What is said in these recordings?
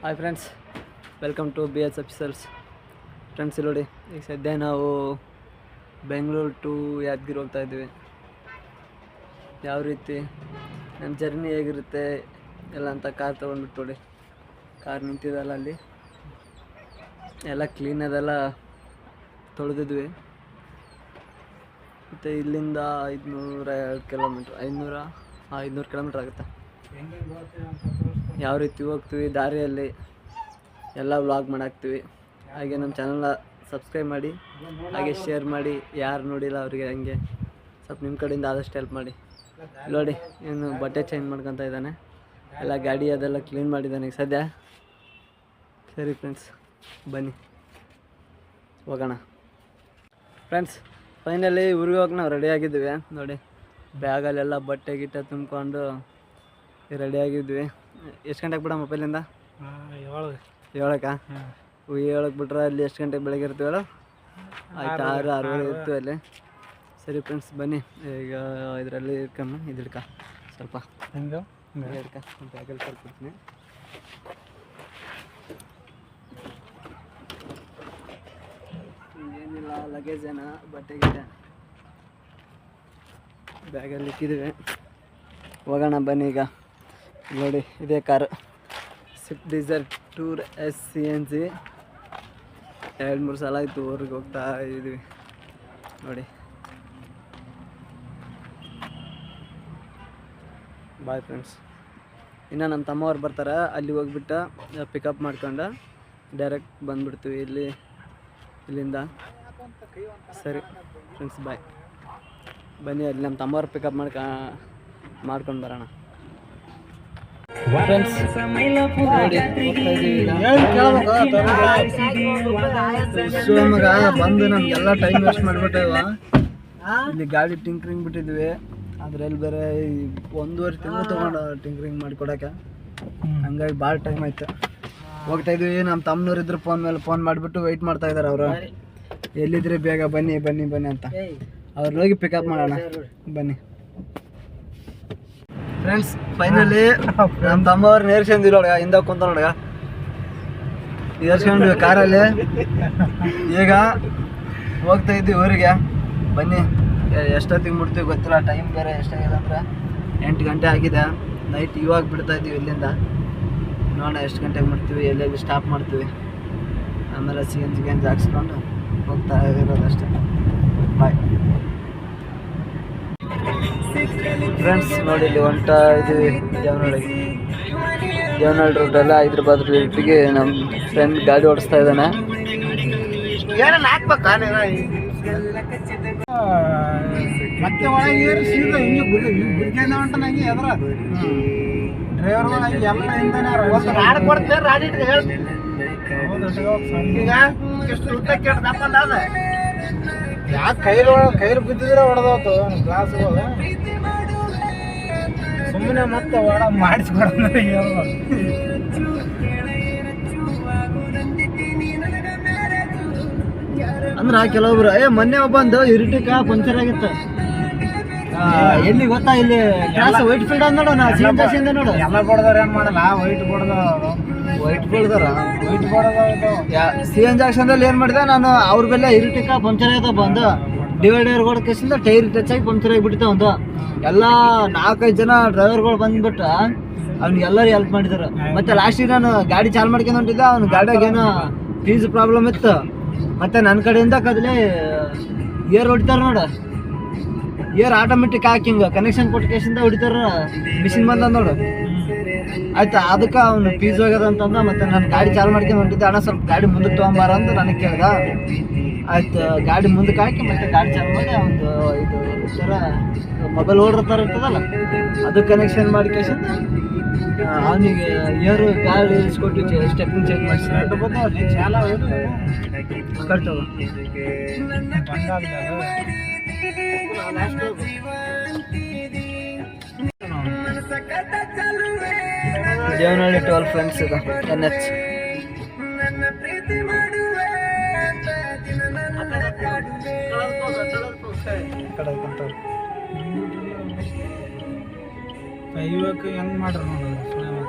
Hi friends welcome to B S officers friends ಇಲ್ಲಿ ನೋಡಿ, ಈಗ ಸದ್ಯ ನಾವು ಬೆಂಗಳೂರು ಟು ಯಾದಗಿರಿ ಹೋಗ್ತಾ ಇದ್ದೀವಿ. ಯಾವ ರೀತಿ, ನಮ್ಮ ಜರ್ನಿ ಹೇಗಿರುತ್ತೆ, ಎಲ್ಲ ಅಂತ ಕಾರ್ ತೊಗೊಂಡ್ಬಿಟ್ಟು ನೋಡಿ. ಕಾರ್ ನಿಂತಿದಲ್ಲ ಅಲ್ಲಿ. ಎಲ್ಲ ಕ್ಲೀನ್ ಅದೆಲ್ಲ ತೊಳೆದಿದ್ವಿ. ಮತ್ತು ಇಲ್ಲಿಂದ ಐದುನೂರ ಎರಡು ಕಿಲೋಮೀಟ್ರ್, ಐದುನೂರ ಐದುನೂರು ಕಿಲೋಮೀಟ್ರ್ ಆಗುತ್ತೆ. ಯಾವ ರೀತಿ ಹೋಗ್ತೀವಿ, ದಾರಿಯಲ್ಲಿ ಎಲ್ಲ ವ್ಲಾಗ್ ಮಾಡಾಕ್ತೀವಿ. ಹಾಗೆ ನಮ್ಮ ಚಾನಲ್ನ ಸಬ್ಸ್ಕ್ರೈಬ್ ಮಾಡಿ, ಹಾಗೆ ಶೇರ್ ಮಾಡಿ, ಯಾರು ನೋಡಿಲ್ಲ ಅವರಿಗೆ ಹಂಗೆ. ಸ್ವಲ್ಪ ನಿಮ್ಮ ಕಡೆಯಿಂದ ಆದಷ್ಟು ಹೆಲ್ಪ್ ಮಾಡಿ. ನೋಡಿ, ಇನ್ನು ಬಟ್ಟೆ ಚೇಂಜ್ ಮಾಡ್ಕೊತ ಇದ್ದಾನೆ. ಎಲ್ಲ ಗಾಡಿ ಅದೆಲ್ಲ ಕ್ಲೀನ್ ಮಾಡಿದ್ದಾನೆ ಸದ್ಯ. ಸರಿ ಫ್ರೆಂಡ್ಸ್ ಬನ್ನಿ. ಹೋಗೋಣ. ಫ್ರೆಂಡ್ಸ್ ಫೈನಲಿ ಊರಿಗೆ ಹೋಗಿ ನಾವು ರೆಡಿ ಆಗಿದ್ವಿ. ನೋಡಿ ಬ್ಯಾಗಲ್ಲೆಲ್ಲ ಬಟ್ಟೆ ಗಿಟ್ಟೆ ತುಂಬ್ಕೊಂಡು ರೆಡಿ ಆಗಿದ್ವಿ. ಎಷ್ಟು ಗಂಟೆಗೆ ಬಿಡ ಮೊಬೈಲಿಂದ ಏಳು. ಏಳಕ್ಕ? ಏಳಕ್ಕೆ ಬಿಟ್ರೆ ಅಲ್ಲಿ ಎಷ್ಟು ಗಂಟೆಗೆ ಬೆಳಗ್ಗೆ ಇರ್ತೀವಿ ಹೇಳು? ಆಯ್ತು ಆರು ಆರೂವರೆ ಇರ್ತೀವಿ ಅಲ್ಲಿ. ಸರಿ ಫ್ರೆಂಡ್ಸ್ ಬನ್ನಿ. ಈಗ ಇದರಲ್ಲಿ ಇಟ್ಕಮ್ಮ ಇದು ಹಿಡ್ಕ. ಸ್ವಲ್ಪ. ಹೆಂಗೆ ಹಿಡ್ಕ. ಬ್ಯಾಗಲ್ಲಿ ಕರ್ಕೊಡ್ತೀನಿ ಏನಿಲ್ಲ ಲಗೇಜ್ ಏನ ಬಟ್ಟೆ ಗಿಟ್ಟೆ ಬ್ಯಾಗಲ್ಲಿ ಇಟ್ಟಿದ್ದೀವಿ ಹೋಗೋಣ ಬನ್ನಿ ಈಗ. ನೋಡಿ, ಇದೇ car Swift Dzire tour S C N C ಎರಡು ಮೂರು ಸಲ ಆಯಿತು ಊರಿಗೆ ಹೋಗ್ತಾ ಇದ್ವಿ. ನೋಡಿ. ಬಾಯ್ ಫ್ರೆಂಡ್ಸ್ ಇನ್ನು ನಮ್ಮ ತಮ್ಮವ್ರು ಬರ್ತಾರೆ. ಅಲ್ಲಿ ಹೋಗ್ಬಿಟ್ಟು ಪಿಕಪ್ ಮಾಡ್ಕೊಂಡು ಡೈರೆಕ್ಟ್ ಬಂದ್ಬಿಡ್ತೀವಿ ಇಲ್ಲಿ, ಇಲ್ಲಿಂದ. ಸರಿ ಫ್ರೆಂಡ್ಸ್ ಬಾಯ್ ಬನ್ನಿ, ಅಲ್ಲಿ ನಮ್ಮ ತಮ್ಮವ್ರು ಪಿಕಪ್ ಮಾಡ್ಕ ಮಾಡ್ಕೊಂಡು ಬರೋಣ. ಫ್ರೆಂಡ್ಸ್ ನೋಡಿ ಶಿವಮೊಗ್ಗ ಬಂದು ನಮ್ಗೆಲ್ಲ ಟೈಮ್ ವೇಸ್ಟ್ ಮಾಡಿಬಿಟ್ಟೇವ ಇಲ್ಲಿ ಗಾಡಿ ಟಿಂಕ್ರಿಂಗ್ ಬಿಟ್ಟಿದ್ವಿ. ಅದ್ರಲ್ಲಿ ಬೇರೆ ಈ ಒಂದೂವರೆ ತಿಂಗಳು ತೊಗೊಂಡು ಟಿಂಕ್ರಿಂಗ್ ಮಾಡಿಕೊಡಕ್ಕೆ ಹಂಗಾಗಿ ಭಾಳ ಟೈಮ್ ಆಯ್ತು. ಹೋಗ್ತಾ ಇದ್ವಿ. ನಮ್ಮ ತಮ್ಮನವ್ರು ಇದ್ರು ಫೋನ್ ಮೇಲೆ ಫೋನ್ ಮಾಡಿಬಿಟ್ಟು ವೆಯ್ಟ್ ಮಾಡ್ತಾ ಇದ್ದಾರೆ ಅವರು. ಎಲ್ಲಿದ್ರೆ ಬೇಗ ಬನ್ನಿ ಬನ್ನಿ ಬನ್ನಿ ಅಂತ. ಅವ್ರನ್ನ ಹೋಗಿ ಪಿಕಪ್ ಮಾಡೋಣ. ಬನ್ನಿ. ಫ್ರೆಂಡ್ಸ್ ಫೈನಲಿ ನಮ್ಮ ತಮ್ಮವ್ರು ನೇರ್ಸ್ಕೊಂಡಿಲ್ಲ ನೋಡ ಹಿಂದೆ ಕುಂತ ನೋಡಗ. ನೇರ್ಸ್ಕೊಂಡ್ವಿ ಕಾರಲ್ಲಿ. ಈಗ ಹೋಗ್ತಾ ಇದ್ವಿ ಊರಿಗೆ. ಬನ್ನಿ. ಎಷ್ಟೊತ್ತಿಗೆ ಮುಟ್ತೀವಿ ಗೊತ್ತಿಲ್ಲ ಟೈಮ್ ಬೇರೆ ಎಷ್ಟಾಗಿದೆ ಅಂದ್ರೆ ಎಂಟು ಗಂಟೆ ಆಗಿದೆ. ನೈಟ್ ಇವಾಗ ಬಿಡ್ತಾ ಇದ್ದೀವಿ ಇಲ್ಲಿಂದ. ನೋಡೋಣ ಎಷ್ಟು ಗಂಟೆಗೆ ಮುಡ್ತೀವಿ ಎಲ್ಲೆಲ್ಲಿ ಸ್ಟಾಪ್ ಮಾಡ್ತೀವಿ. ಆಮೇಲೆ ಸಿ ಎನ್ ಜಾಗಿಸ್ಕೊಂಡು ಹೋಗ್ತಾ ಇರೋದಷ್ಟೇ. ಬಾಯ್ ಫ್ರೆಂಡ್ಸ್ ನೋಡಿ ಇಲ್ಲಿ ಹೊಂಟ ಇದು ದೇವನಹಳ್ಳಿ. ದೇವನಹಳ್ಳಿ ರೂಟಲ್ಲ ಹೈದ್ರಾಬಾದ್ ರೂಟಿಗೆ ನಮ್ಮ ಫ್ರೆಂಡ್ ಗಾಡಿ ಓಡಿಸ್ತಾ ಇದ್ದಾನೆ. ಮತ್ತೆ ಒಳಗೆ ಏರಿ ಸೀದಾ ಹಿಂಗೆ ಹೊಂಟ ನಂಗೆ ಎದ್ರ? ಎಲ್ಲ ಒಂದು ರಾಡ್ ಕೊಡ್ತೇನೆ ರಾಡ್ ಇಟ್ಟು ಹೇಳ್ತೀನಿ ಈಗ ಎಷ್ಟು ಉದ್ದ ಯಾಕೆ ಕೈಲಿ ಕೈಲಿ ಬಿದ್ದಿದ್ರೆ ಹೊಡೆದೋತು ಗ್ಲಾಸ್ಗಳು. ಸುಮ್ಮನೆ ಮತ್ತೆ ಒಳ ಹೇಳ್ಬೋದು ಅಂದ್ರೆ ಕೆಲವೊಬ್ರು ಏ ಮೊನ್ನೆ ಒಬ್ಬಂದು ಇರಿಟಿಕ ಪಂಚರ್ ಆಗಿತ್ತು. ಎಲ್ಲಿ ಗೊತ್ತಾ ಇಲ್ಲಿ ಕ್ಲಾಸ್ ವೈಟ್ ಫೀಲ್ಡ್ ಅಂದ್ ನೋಡು ನಾ ಸಿಂದ ನೋಡು. ಎಲ್ಲ ಕೊಡದವ್ರು ಏನ್ ಮಾಡಲ್ಲ ವೈಟ್ ಕೊಡದವ್ರು. ವೈಟ್ ಫೀಲ್ಡ್ದಾರ ವೈಟ್ ಕೊಡದವ್ರು ಸಿ ಎನ್ ಜಾಕ್ಷನ್ದಲ್ಲಿ ಏನು ಮಾಡಿದೆ? ನಾನು ಅವ್ರ ಬೆಲ್ಲ ಇರಿಟಿಕ ಪಂಚರ್ ಆಯ್ತಾ ಬಂದು. ಡಿವೈಡರ್ ಗೋಡ್ ಕೇಸಿಂದ ಟೈರ್ ಟಚ್ ಆಗಿ ಪಂಚರ್ ಆಗಿಬಿಡ್ತಾ ಒಂದು ಎಲ್ಲ ನಾಲ್ಕೈದು ಜನ ಡ್ರೈವರ್ಗಳು ಬಂದ್ಬಿಟ್ಟು ಅವ್ನಿಗೆ ಎಲ್ಲರೂ ಹೆಲ್ಪ್ ಮಾಡಿದ್ರು ಮತ್ತೆ ಲಾಸ್ಟಿಗೆ ನಾನು ಗಾಡಿ ಚಾಲು ಮಾಡ್ಕೊಂಡು ಹೊಂಟಿದ್ದೆ. ಅವ್ನ ಗಾಡಿಯಾಗ ಏನೋ ಫೀಸ್ ಪ್ರಾಬ್ಲಮ್ ಇತ್ತು. ಮತ್ತೆ ನನ್ನ ಕಡೆಯಿಂದ ಕದಲಿ ಏರ್ ಹೊಡಿತಾರ ನೋಡ. ಏರ್ ಆಟೋಮೆಟಿಕ್ ಹಾಕಿಂಗ್ ಕನೆಕ್ಷನ್ ಕೊಟ್ಟ ಕೇಸಿಂದ ಹೊಡಿತಾರ ಮಿಷಿನ್ ಬಂದ ನೋಡು. ಆಯ್ತಾ? ಅದಕ್ಕೆ ಅವ್ನು ಫೀಸ್ ಹೋಗ್ಯದ ಅಂತಂದ ಮತ್ತೆ ನಾನು ಗಾಡಿ ಚಾಲು ಮಾಡ್ಕೊಂಡು ಹೊಂಟಿದ್ದೆ. ಅಣ್ಣ ಸ್ವಲ್ಪ ಗಾಡಿ ಮುಂದಕ್ಕೆ ತೊಗೊಂಬಾರ ಅಂತ ನನಗೆ ಕೇಳ್ದ. ಆಯ್ತು ಗಾಡಿ ಮುಂದಕ್ಕೆ ಹಾಕಿ ಮತ್ತೆ ಗಾಡಿ ಚಾಲು ಮಾಡಿ ಒಂದು ಇದು ಥರ ಮೊಬೈಲ್ ಓಡ್ರ ಥರ ಇರ್ತದಲ್ಲ ಅದು ಕನೆಕ್ಷನ್ ಮಾಡಿ ಕೇಸಿಂದ ಅವನಿಗೆ ಏರು ಗಾಡಿ ಇಳಿಸ್ಕೊಟ್ಟು ಸ್ಟೆಪ್ಪಿಂಗ್ ಚೇಂಜ್ ಮಾಡಿಸಿ ಚಾಲ ಕಟ್ತವ ದೇವನಹಳ್ಳಿ ಟ್ವೆಲ್ ಫ್ರೆಂಡ್ಸ್ ಇದೆ ಎನ್ ಎಚ್ ಇವಕ್ಕೆ ಹೆಂಗ್ ಮಾಡ್ರಿ ನೋಡೋದು ಸುಮ್ಮನೆ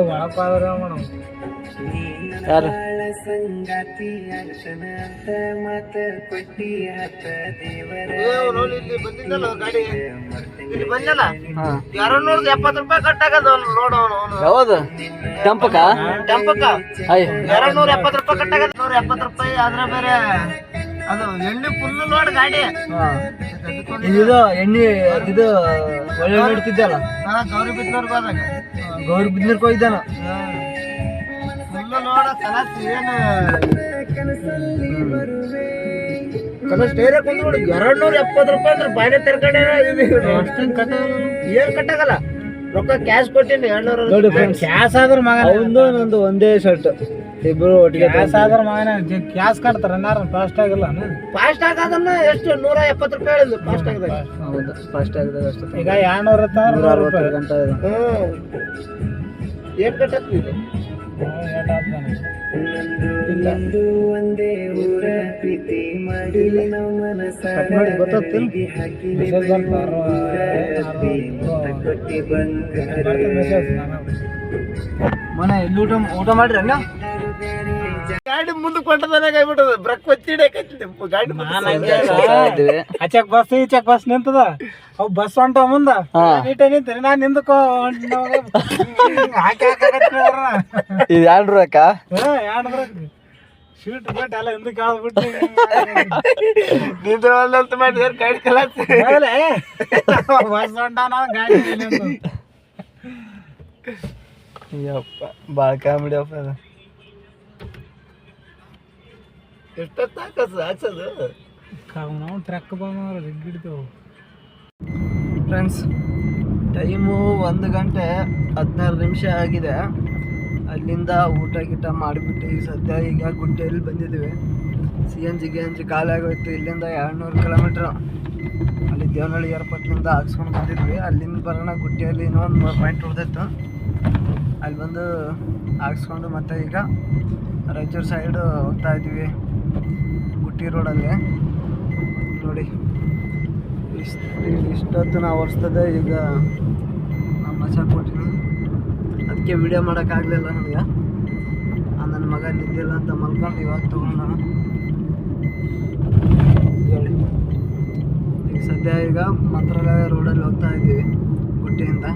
ಒಳಪಾದ್ರ ಮೇಡಮ್ ಯಾರು? ನೋಡು ಸುಳ್ಳೆ ಮಕ್ಳು. ಅವು ಒಳಪಾದ್ರೆ ಮಾಡೋಣ ಯಾರು ಹಾ. ಯಾವುದು? ಟೆಂಪಕ ಟೆಂಪಕ್ಕ ಅಯ್ಯ ಎರಡ್ ನೂರ ಎಪ್ಪತ್ತು ರೂಪಾಯಿ ಕಟ್ಟಾಗತ್ತೆ ನೂರ ಎಪ್ಪತ್ತು ರೂಪಾಯಿ ಆದ್ರೆ ಬೇರೆ. ಅದು ಎಣ್ಣೆ ಫುಲ್ ಲೋಡ್ ಗಾಡಿ. ಇದು ಎಣ್ಣೆ ಇದು ಒಳ್ಳೆ ನೋಡ್ತಿದ್ದಲ್ಲ ಗೌರಿ ಬಿದ್ದವ್ರಿಗೆ ಹೋದಾಗ. ಗೌರಿ ಬಿದ್ನರ್ಕ್ ಹೋಗಿದ್ದಾನ? ಎರಡ್ ನೂರ ಎಪ್ಪತ್ತು ರೂಪಾಯಿ ಅಂದ್ರೆ ಬಾಡಿ ತೆರ್ಕಡೆ ಅಷ್ಟೊಂದು ಕಟ್ಟ ಏನ್ ಕಟ್ಟಾಗಲ್ಲ ರೊಕ್ಕ ಕ್ಯಾಶ್ ಕೊಟ್ಟಿನಿ ಎರಡ್ನೂರ ನೋಡಿ ಫ್ರೆಂಡ್ಸ್ ಕ್ಯಾಶ್ ಆದ್ರ ಮಗ ಒಂದು ನಂದು ಒಂದೇ ಶರ್ಟ್ ಇಬ್ರು ಒಟ್ಟಿಗೆ ಕ್ಯಾಶ್ ಆದ್ರ ಮಗನ. ಕ್ಯಾಶ್ ಕಟ್ತಾರ ಏನಾರ ಫಾಸ್ಟ್ ಆಗಿಲ್ಲ ಫಾಸ್ಟ್ ಆಗದನ್ನ ಎಷ್ಟು? ನೂರ ಎಪ್ಪತ್ತು ರೂಪಾಯಿ ಹೇಳಿದ್ಲು. ಫಾಸ್ಟ್ ಆಗದಾಗ ಹೌದು ಫಾಸ್ಟ್ ಆಗದ ಅಷ್ಟೇ. ಈಗ ಎರಡ್ನೂರ ನೂರ ಅರವತ್ತು ಗಂಟೆ ಮಾಡಿ ಗೊತ್ತಾಗ್ತಿಲ್ಲ? ಮನೆ ಇಲ್ಲಿ ಊಟ ಊಟ ಮಾಡ್ರಿ ಅಣ್ಣ? ಗಾಡಿ ಮುಂದೆ ಕೊಂಡದನೆ ಕೈಬಿಟ್ಟದ ಬ್ರಕ್ ಒತ್ತಿಡಕತ್ತಿದ್ದೆ ಗಾಡಿ. ಆಚೆಕ್ ಬಸ್ ಈಚೆಕ್ ಬಸ್ ನಿಂತದ? ಅವ್ ಬಸ್ ಹೊಂಟ ಮುಂದ. ನೀಟ ನಿಂತೀನಿ. ನಾನ್ ಅಕ್ಕ ಇದು ಎರಡು ಅಕ್ಕ ಶೀಟ್ ಬಿಟ್ಟು ಎಲ್ಲ ಹಿಂದಕ್ಕೆ ಬಿಟ್ಟು ಒಂದಂತ ಮಾಡಿ ಗಾಡಿ ಕಲಾಸ ಬಸ್ ಹೊಂಟ ನಾವು ಗಾಡಿ. ಯಪ್ಪ ಭಾಳ ಕಾಮಿಡಿ ಅಪ್ಪ ನಾವು ಟ್ರಕ್ ಫ್ರೆಂಡ್ಸ್ ಟೈಮು ಒಂದು ಗಂಟೆ ಹದಿನಾರು ನಿಮಿಷ ಆಗಿದೆ. ಅಲ್ಲಿಂದ ಊಟ ಗೀಟ ಮಾಡಿಬಿಟ್ಟು ಈಗ ಸದ್ಯ ಈಗ ಗುಡ್ಡೆಯಲ್ಲಿ ಬಂದಿದ್ದೀವಿ. ಸಿ ಎನ್ ಜಿ ಗಿ ಎನ್ ಜಿ ಖಾಲಿ ಆಗೋಯ್ತು ಇಲ್ಲಿಂದ ಎರಡುನೂರು ಕಿಲೋಮೀಟ್ರ್. ಅಲ್ಲಿ ದೇವನಹಳ್ಳಿ ಏರ್ಪೋರ್ಟ್ನಿಂದ ಹಾಕ್ಸ್ಕೊಂಡು ಬಂದಿದ್ವಿ. ಅಲ್ಲಿಂದ ಬರೋಣ ಗುಡ್ಡೆಯಲ್ಲಿ ಇನ್ನೊಂದು ಮೂರು ಪಾಯಿಂಟ್ ಉಳಿದಿತ್ತು. ಅಲ್ಲಿ ಬಂದು ಹಾಕ್ಸ್ಕೊಂಡು ಮತ್ತೆ ಈಗ ರಾಯಚೂರು ಸೈಡು ಹೋಗ್ತಾ ಇದ್ದೀವಿ. ಗುಟ್ಟಿ ರೋಡಲ್ಲಿ. ನೋಡಿ, ಇಷ್ಟು ಇಷ್ಟೊತ್ತು ನಾವು ಹೊರಿಸ್ತದೆ ಈಗ ನಮ್ಮ ಮಜಾ ಕೊಟ್ಟಿನಿ ಅದಕ್ಕೆ ವಿಡಿಯೋ ಮಾಡೋಕ್ಕಾಗಲಿಲ್ಲ ನನಗೆ. ನನ್ನ ಮಗ ನಿದ್ದಿಲ್ಲ ಅಂತ ಮಲ್ಕೊಂಡು ಇವಾಗ ತೊಗೊಂಡು ಹೇಳಿ. ಈಗ ಸದ್ಯ ಈಗ ಮಂತ್ರಾಲಯ ರೋಡಲ್ಲಿ ಹೋಗ್ತಾ ಇದ್ದೀವಿ, ಗುಟ್ಟಿಯಿಂದ.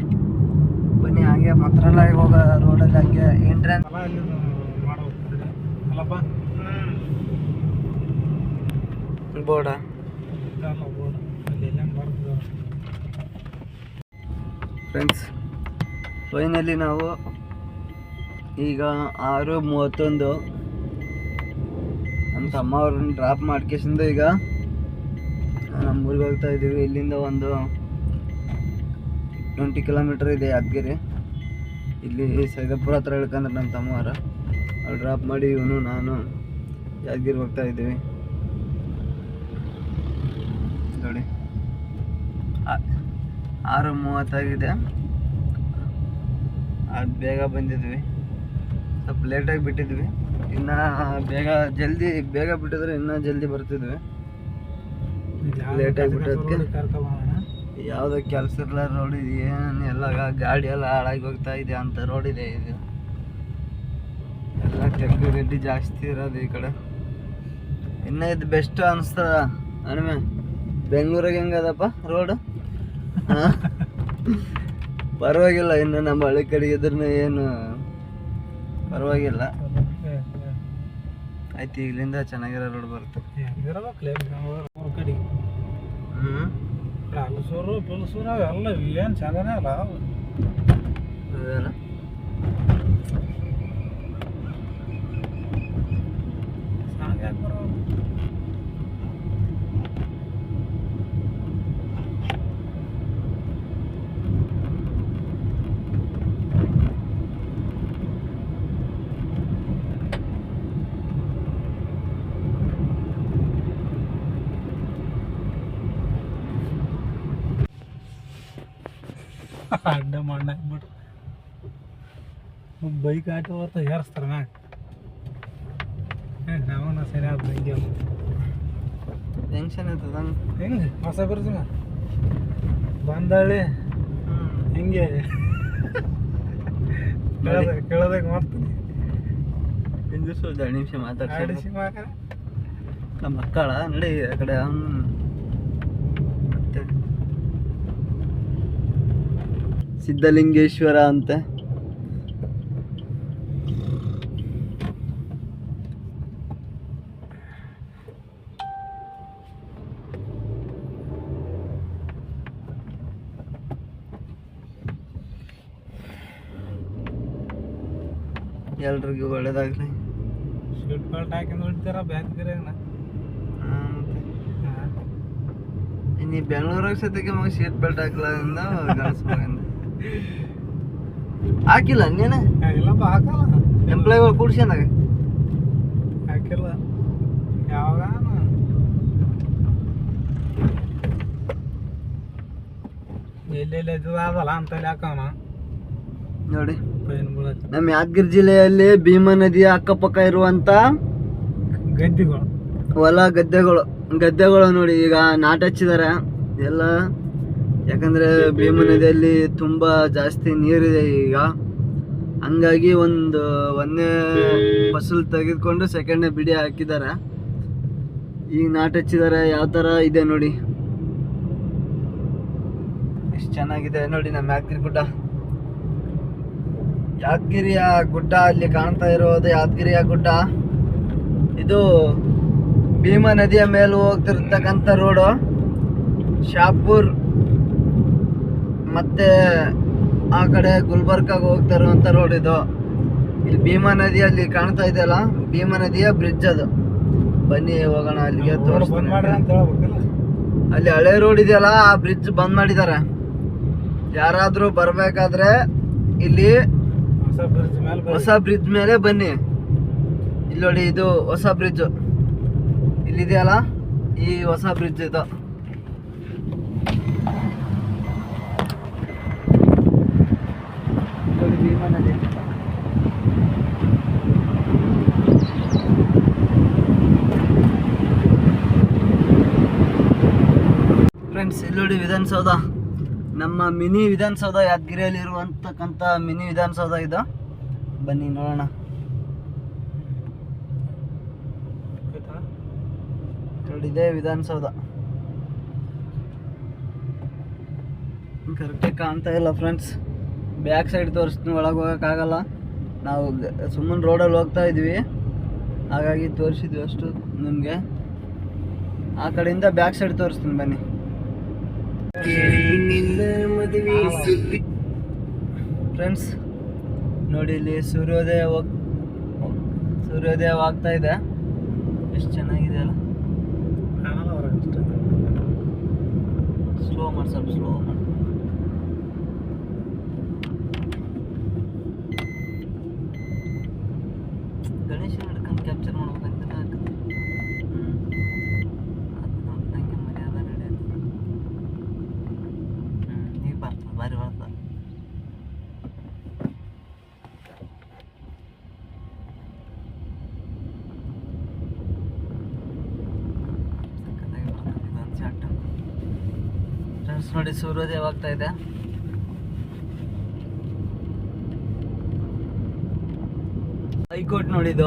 ಬನ್ನಿ, ಹಾಗೆ ಮಂತ್ರಾಲಯ ಹೋಗೋ ರೋಡಲ್ಲಿ ಹಾಗೆ ಎಂಟ್ರೆನ್ಸ್ ಅಲ್ಲಪ್ಪ. ಬೋರ್ಡ? ಫ್ರೆಂಡ್ಸ್ ಫೈನಲಿ ನಾವು ಈಗ ಆರು ಮೂವತ್ತೊಂದು. ನಮ್ಮ ತಮ್ಮ ಅವ್ರನ್ನ ಡ್ರಾಪ್ ಮಾಡ್ಕೇಸಿಂದ ಈಗ ನಮ್ಮೂರಿಗೆ ಹೋಗ್ತಾ ಇದ್ದೀವಿ. ಇಲ್ಲಿಂದ ಒಂದು ಟ್ವೆಂಟಿ ಕಿಲೋಮೀಟ್ರ್ ಇದೆ ಯಾದಗಿರಿ. ಇಲ್ಲಿ ಸೈದಾಪುರ ಹತ್ರ ಹೇಳ್ಕಂದ್ರೆ ನಮ್ಮ ತಮ್ಮವರ. ಅವ್ರು ಡ್ರಾಪ್ ಮಾಡಿ ಇವನು, ನಾನು ಯಾದಗಿರಿ ಹೋಗ್ತಾ ಇದ್ದೀವಿ ನೋಡಿ ಆ- ಆರು ಮೂವತ್ತಾಗಿದೆ. ಅದು ಬೇಗ ಬಂದಿದ್ವಿ. ಸ್ವಲ್ಪ ಲೇಟಾಗಿ ಬಿಟ್ಟಿದ್ವಿ. ಇನ್ನು ಬೇಗ ಜಲ್ದಿ ಬೇಗ ಬಿಟ್ಟಿದ್ರೆ ಇನ್ನೂ ಜಲ್ದಿ ಬರ್ತಿದ್ವಿ. ಲೇಟಾಗಿ ಬಿಟ್ಟೋದಕ್ಕೆ ಯಾವುದೋ ಕೆಲಸ ಇರಲ್ಲ ರೋಡ್ ಇದೆ ಏನು ಎಲ್ಲ ಗಾಡಿ ಎಲ್ಲ ಹಾಳಾಗಿ ಹೋಗ್ತಾ ಇದೆ ಅಂತ ರೋಡ್ ಇದೆ ಇದು. ಎಲ್ಲ ತೆಗ್ಗು ಗಡ್ಡಿ ಜಾಸ್ತಿ ಇರೋದು ಈ ಕಡೆ. ಇನ್ನೂ ಇದು ಬೆಸ್ಟ್ ಅನಿಸ್ತದ ಅಣ್ಮೆ ಬೆಂಗಳೂರಾಗ ಹೆಂಗದಪ್ಪ ರೋಡ್ ಪರವಾಗಿಲ್ಲ ಇನ್ನು ನಮ್ಮ ಹಳ್ಳಿ ಕಡೆ ಇದ್ರೂ ಏನು ಪರವಾಗಿಲ್ಲ. ಆಯ್ತು ಇಲ್ಲಿಂದ ಚೆನ್ನಾಗಿರೋ ರೋಡ್ ಬರುತ್ತೆ. ಹ್ಞೂ ಅಲ್ಲ ಪಿಲ್ಸೂರು ಅವೆಲ್ಲ ಏನು ಚಂದನೇ ಅಲ್ಲ. ಅವು. ಅಡ್ಡ ಮಣ್ಣ ಹಾಕ್ಬಿಟ್ರು ಬೈಕ್ ಆಟೋ ಬರ್ತಾ ಏರಿಸ್ತಾರ ನಾವು ನಾವನ ಸರಿ ಆದ ಹಿಂಗೆ ಟೆನ್ಷನ್ ಇರ್ತದ ಹೆಂಗೆ. ಹೊಸ ಬಿರ್ಜ ಬಂದಾಳೆ. ಹಿಂಗೆ. ಕೇಳೋದಕ್ಕೆ ಮಾಡ್ತೀನಿ ಹಿಂದಿಸು ಎರಡು ನಿಮಿಷ ಮಾತಾಡ್ಸಿ. ನಮ್ಮ ಮಕ್ಕಳ ನಡಿ ಆ ಕಡೆ ಹ್ಮ್. ಮತ್ತೆ ಸಿದ್ಧಲಿಂಗೇಶ್ವರ ಅಂತೆ. ಎಲ್ರಿಗೂ ಒಳ್ಳೇದಾಗ್ಲಿ. ಶೂಟ್ ಬೆಲ್ಟ್ ಹಾಕೊಂಡು ನೋಡ್ತೀರ ಬ್ಯಾಂಕ್ ಹಾ, ಮತ್ತೆ. ನೀ ಬೆಂಗಳೂರಾಗ ಸದ್ಯಕ್ಕೆ ಮಗ ಸೀಟ್ ಬೆಲ್ಟ್ ಹಾಕ್ಲಾದಿಂದ ಗಣಸ ಮಗಂದ ಹಾಕಿಲ್ಲ ನೀನು? ಇಲ್ಲಪ್ಪ ಹಾಕಲ್ಲ. ಎಂಪ್ಲಾಯ್ಗಳು ಕೂಡ್ಸ್ಕೊಂಡಾಗ ಹಾಕಿಲ್ಲ. ಯಾವಾಗ? ಎಲ್ಲೆಲ್ಲಿ ಇದು ಅದಲ್ಲ ಅಂತ ನೋಡಿ. ನಮ್ಮ ಯಾದಗಿರಿ ಜಿಲ್ಲೆಯಲ್ಲಿ ಭೀಮಾ ನದಿಯ ಅಕ್ಕಪಕ್ಕ ಇರುವಂತ ಗದ್ದೆಗಳು. ಹೊಲ ಗದ್ದೆಗಳು ಗದ್ದೆಗಳು ನೋಡಿ ಈಗ ನಾಟ ಹಚ್ಚಿದಾರೆ. ಎಲ್ಲ ಯಾಕಂದ್ರೆ ಭೀಮ ನದಿಯಲ್ಲಿ ತುಂಬಾ ಜಾಸ್ತಿ ನೀರಿದೆ ಈಗ. ಹಂಗಾಗಿ ಒಂದು ಒಂದೇ ಫಸಲು ತೆಗೆದುಕೊಂಡು ಸೆಕೆಂಡ್ನೇ ಬಿಡಿ ಹಾಕಿದ್ದಾರೆ. ಈಗ ನಾಟ ಹಚ್ಚಿದ್ದಾರೆ ಯಾವ ಥರ ಇದೆ ನೋಡಿ. ಎಷ್ಟು ಚೆನ್ನಾಗಿದೆ ನೋಡಿ ನಮ್ಮ ಯಾದಗಿರಿ ಗುಡ್ಡ. ಯಾದಗಿರಿಯ ಗುಡ್ಡ ಅಲ್ಲಿ ಕಾಣ್ತಾ ಇರೋದು ಯಾದಗಿರಿಯ ಗುಡ್ಡ. ಇದು ಭೀಮಾ ನದಿಯ ಮೇಲೆ ಹೋಗ್ತಿರ್ತಕ್ಕಂಥ ರೋಡು ಶಾಪುರ್ ಮತ್ತೆ ಆ ಕಡೆ ಗುಲ್ಬರ್ಗಾಗ ಹೋಗ್ತಾರಂತ ರೋಡ್ ಇದು. ಇಲ್ಲಿ ಭೀಮಾ ನದಿಯಲ್ಲಿ ಕಾಣ್ತಾ ಇದೆಯಲ್ಲ? ಭೀಮಾ ನದಿಯ ಬ್ರಿಡ್ಜ್ ಅದು. ಬನ್ನಿ ಹೋಗೋಣ ಅಲ್ಲಿಗೆ ತೋರಿಸ್ತೀನಿ. ಅಲ್ಲಿ. ಹಳೆ ರೋಡ್ ಇದೆಯಲ್ಲ ಆ ಬ್ರಿಡ್ಜ್ ಬಂದ್ ಮಾಡಿದ್ದಾರೆ. ಯಾರಾದ್ರೂ ಬರ್ಬೇಕಾದ್ರೆ ಇಲ್ಲಿ ಹೊಸ ಬ್ರಿಡ್ಜ್ ಮೇಲೆ ಬನ್ನಿ. ಇಲ್ಲಿ ನೋಡಿ ಇದು ಹೊಸ ಬ್ರಿಡ್ಜ್ ಇಲ್ಲಿದೆಯಲ್ಲ? ಈ ಹೊಸ ಬ್ರಿಡ್ಜ್ ಇದು ನೋಡಿ ಭೀಮಾ ನದಿ. ಫ್ರೆಂಡ್ಸ್ ಇಲ್ಲೋಡಿ ವಿಧಾನಸೌಧ. ನಮ್ಮ ಮಿನಿ ವಿಧಾನಸೌಧ ಯಾದಗಿರಿಯಲ್ಲಿ ಇರುವಂತಕ್ಕಂಥ ಮಿನಿ ವಿಧಾನಸೌಧ ಇದು. ಬನ್ನಿ ನೋಡೋಣ. ಇದೇ ವಿಧಾನಸೌಧ. ಕರೆಕ್ಟಾಗಿ ಕಾಣ್ತಾ ಇಲ್ಲ ಫ್ರೆಂಡ್ಸ್. ಬ್ಯಾಕ್ ಸೈಡ್ ತೋರಿಸ್ತೀನಿ ಒಳಗೆ ಹೋಗೋಕ್ಕಾಗಲ್ಲ ನಾವು ಸುಮ್ಮನೆ ರೋಡಲ್ಲಿ ಹೋಗ್ತಾ ಇದ್ವಿ. ಹಾಗಾಗಿ ತೋರಿಸಿದ್ವಿ ಅಷ್ಟು ನಿಮಗೆ. ಆ ಕಡೆಯಿಂದ ಬ್ಯಾಕ್ ಸೈಡ್ ತೋರಿಸ್ತೀನಿ ಬನ್ನಿ. ಫ್ರೆಂಡ್ಸ್ ನೋಡಿ ಇಲ್ಲಿ ಸೂರ್ಯೋದಯ ಹೋಗ್ ಸೂರ್ಯೋದಯವಾಗ್ತಾ ಇದೆ. ಎಷ್ಟು ಚೆನ್ನಾಗಿದೆ ಅಲ್ಲ. ಸ್ಲೋ ಮಾಡಿ ಸ್ವಲ್ಪ ಸ್ಲೋ ಮಾಡಿ ಗಣೇಶ ಹಿಡ್ಕೊಂಡು ಕ್ಯಾಪ್ಚರ್ ಮಾಡ್ಬೇಕಂತ ಹಂಗೆ ಮರ್ಯಾದ ನಡೆಯುತ್ತೆ ಹ್ಞೂ ಈಗ ಬರ್ತದೆ ಭಾರಿ ಬರ್ತದೆ ಸಖತ್ತಾಗಿ ಬರ್ತದೆ ಇದೊಂದು ಶಾಟ್ ಫ್ರೆಂಡ್ಸ್ ನೋಡಿ ಸೂರ್ಯೋದಯವಾಗ್ತಾ ಇದೆ. ಹೈಕೋರ್ಟ್ ನೋಡಿದ್ದು.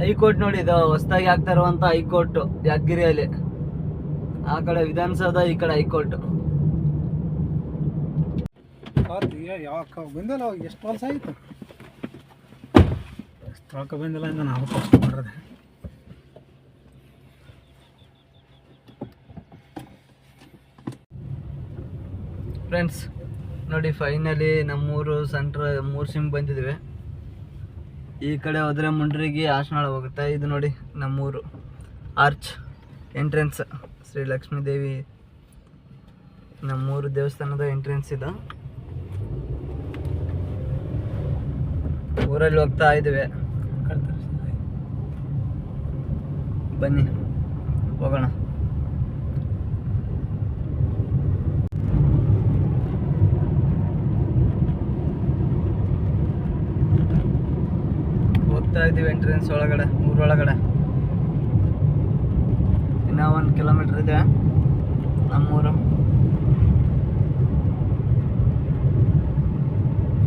ಹೈಕೋರ್ಟ್ ನೋಡಿದ್ದು ಹೊಸದಾಗಿ ಆಗ್ತಾ ಇರುವಂತ ಹೈಕೋರ್ಟ್ ಯಾದಗಿರಿಯಲ್ಲಿ. ಆ ಕಡೆ ವಿಧಾನಸೌಧ ಈ ಕಡೆ ಹೈಕೋರ್ಟ್. ಬಂದಿಲ್ಲ ಎಷ್ಟು ವರ್ಷ ಆಯಿತು? ಎಷ್ಟು ರೊಕ್ಕ ಬಂದಿಲ್ಲ ಅಂತ ನಾವು ಫಸ್ಟ್ ಮಾಡೋದೆ ಫ್ರೆಂಡ್ಸ್ ನೋಡಿ ಫೈನಲಿ ನಮ್ಮೂರು ಸೆಂಟ್ರ್ ಮೂರು ಸಿಮ್ ಬಂದಿದ್ದೀವಿ ಈ ಕಡೆ ಹೋದರೆ ಮುಂಡ್ರಿಗೆ ಆಶನಾಳ ಹೋಗುತ್ತೆ. ಇದು ನೋಡಿ, ನಮ್ಮೂರು ಆರ್ಚ್ ಎಂಟ್ರೆನ್ಸ್ ಶ್ರೀ ಲಕ್ಷ್ಮೀ ದೇವಿ ನಮ್ಮೂರು ದೇವಸ್ಥಾನದ ಎಂಟ್ರೆನ್ಸ್ ಇದು. ಊರಲ್ಲಿ ಹೋಗ್ತಾ ಇದ್ದೀವಿ. ಬನ್ನಿ, ಹೋಗೋಣ. ಹೋಗ್ತಾ ಇದ್ದೀವಿ ಎಂಟ್ರೆನ್ಸ್ ಒಳಗಡೆ ಊರೊಳಗಡೆ ಇನ್ನ ಒಂದು ಕಿಲೋಮೀಟರ್ ಇದೆ ನಮ್ಮೂರು.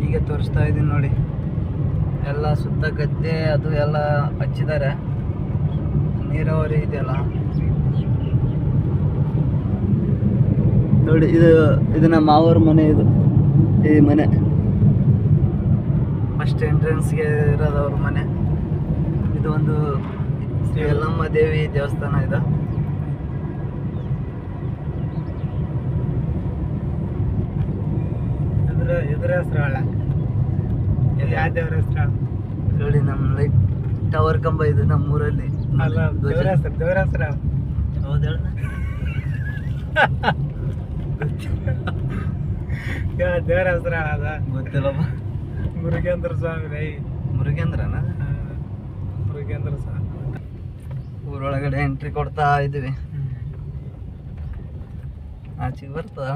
ಹೀಗೆ ತೋರಿಸ್ತಾ ಇದ್ದೀನಿ ನೋಡಿ. ಎಲ್ಲ ಸುತ್ತ ಗದ್ದೆ, ಅದು ಎಲ್ಲ ಹಚ್ಚಿದ್ದಾರೆ. ನೀರಾವರಿ ಇದೆಯಲ್ಲ? ನೋಡಿ, ಇದು ಇದು ನಮ್ಮ ಮಾವರ ಮನೆ ಇದು, ಈ ಮನೆ. ಫಸ್ಟ್ ಎಂಟ್ರೆನ್ಸ್ಗೆ ಇರೋದು ಅವ್ರ ಮನೆ. ಇದು ಒಂದು ಶ್ರೀ ಯಲ್ಲಮ್ಮ ದೇವಿ ದೇವಸ್ಥಾನ ಇದು. ಇದ್ರ ಇದ್ರ ಹೆಸ್ರು ಹೇಳ ಇದು ಯಾವ ದೇವ್ರ ಹೆಸ್ರು ನೋಡಿ ನಮ್ಮ ಲೈಟ್ ಟವರ್ ಕಂಬ ಇದು ನಮ್ಮ ಊರಲ್ಲಿ ಅಲ್ಲ ದೇವ್ರ ಹೆಸ್ರು ದೇವ್ರ ಹೆಸರ ಹೌದು ಹೇಳ ದೇವ್ರ ಹೆಸ್ರು ಅದ? ಗೊತ್ತಿಲ್ಲಪ್ಪ. ಮುರುಗೇಂದ್ರ ಸ್ವಾಮಿ ರೈ ಮುರುಗೇಂದ್ರನ? ಸಹ ಊರೊಳಗಡೆ ಎಂಟ್ರಿ ಕೊಡ್ತಾ ಇದ್ವಿ. ಆಚೆ ಬರ್ತದ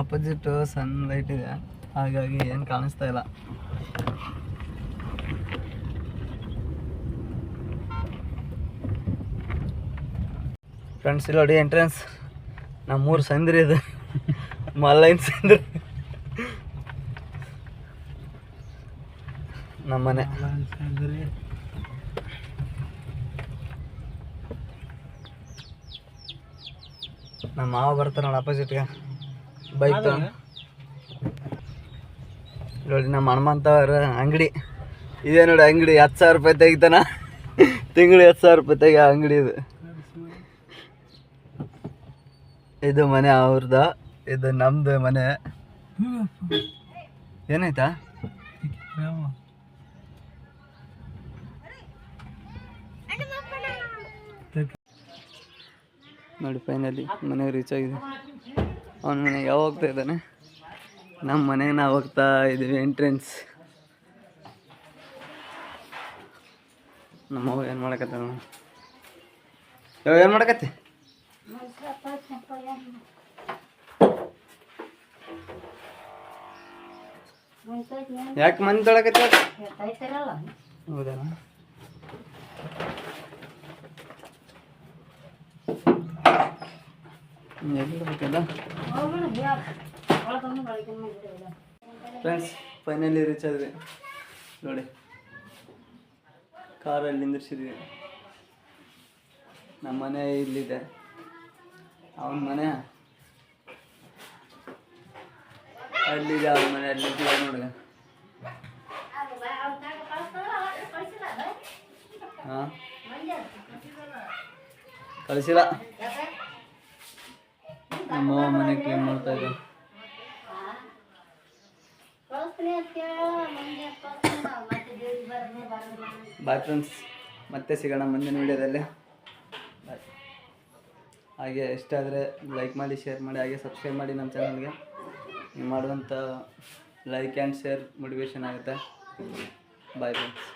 ಅಪೋಸಿಟ್ ಸನ್ ಲೈಟ್ ಇದೆ. ಹಾಗಾಗಿ ಏನು ಕಾಣಿಸ್ತಾ ಇಲ್ಲ. ಫ್ರೆಂಡ್ಸ್ ಇಲ್ಲಿ ನೋಡಿ ಎಂಟ್ರೆನ್ಸ್ ನಮ್ಮೂರು ಸಂದ್ರಿ ಇದೆ. ಮಲ್ಲೈನ್ ಸಂದ್ರಿ. ನಮ್ಮನೆ. ನಮ್ಮ ಮಾವ ಬರ್ತಾರ ನೋಡಿ ಅಪೋಸಿಟ್ಗೆ ಬೈಕ್ ತಗೊಂಡು. ನೋಡಿ ನಮ್ಮ ಹನುಮಂತವ್ರ ಅಂಗಡಿ. ಇದೇ ನೋಡಿ ಅಂಗಡಿ ಹತ್ತು ಸಾವಿರ ರೂಪಾಯಿ ತೆಗಿತಾನ. ತಿಂಗಳು ಹತ್ತು ಸಾವಿರ ರೂಪಾಯಿ ತೆಗಿ ಅಂಗಡಿ ಇದು. ಇದು ಮನೆ ಅವ್ರದ ಇದು ನಮ್ದು ಮನೆ. ಏನಾಯ್ತಾ? ನೋಡಿ ಫೈನಲಿ ಮನೆಗೆ ರೀಚ್ ಆಗಿದೆ. ಅವನ ಮನೆಗೆ ಯಾವ ಹೋಗ್ತಾ ಇದ್ದಾನೆ? ನಮ್ಮ ಮನೆಗೆ ನಾವು ಹೋಗ್ತಾ ಇದ್ದೀವಿ ಎಂಟ್ರೆನ್ಸ್ ನಮ್ಮ ಏನು ಮಾಡಕತ್ತ ಯಾವ ಏನು ಮಾಡಕತ್ತೆ? ಯಾಕೆ ಮನೆ ತೊಳಕತ್ತೆ? ಹೌದಾ ಫ್ರೆಂಡ್ಸ್ ಫೈನಲಿ ರೀಚ್ ಆದ್ರಿ ನೋಡಿ ಕಾರಲ್ಲಿ ನಿಂದಿರ್ಸಿದ್ವಿ. ನಮ್ಮ ಮನೆ ಇಲ್ಲಿದೆ. ಅವನ ಮನೆ? ಅಲ್ಲಿದೆ ಅವನ ಮನೆ, ಅಲ್ಲಿ ನೋಡಿ ಹಾಂ? ಕಳಿಸಿಲ್ಲ. ನಮ್ಮ ಅವ್ವ ಮನೆ ಕ್ಲೀನ್ ಮಾಡ್ತಾ ಇದ್ದೆ ಬಾಯ್ ಫ್ರೆಂಡ್ಸ್ ಮತ್ತೆ ಸಿಗೋಣ ಮುಂದಿನ ವಿಡಿಯೋದಲ್ಲಿ. ಬಾಯ್ ಹಾಗೆ ಇಷ್ಟ ಆದರೆ ಲೈಕ್ ಮಾಡಿ ಶೇರ್ ಮಾಡಿ, ಹಾಗೆ ಸಬ್ಸ್ಕ್ರೈಬ್ ಮಾಡಿ ನಮ್ಮ ಚಾನಲ್ಗೆ ನೀವು ಮಾಡುವಂಥ ಲೈಕ್ ಆ್ಯಂಡ್ ಶೇರ್ ಮೋಟಿವೇಶನ್ ಆಗುತ್ತೆ. Bye friends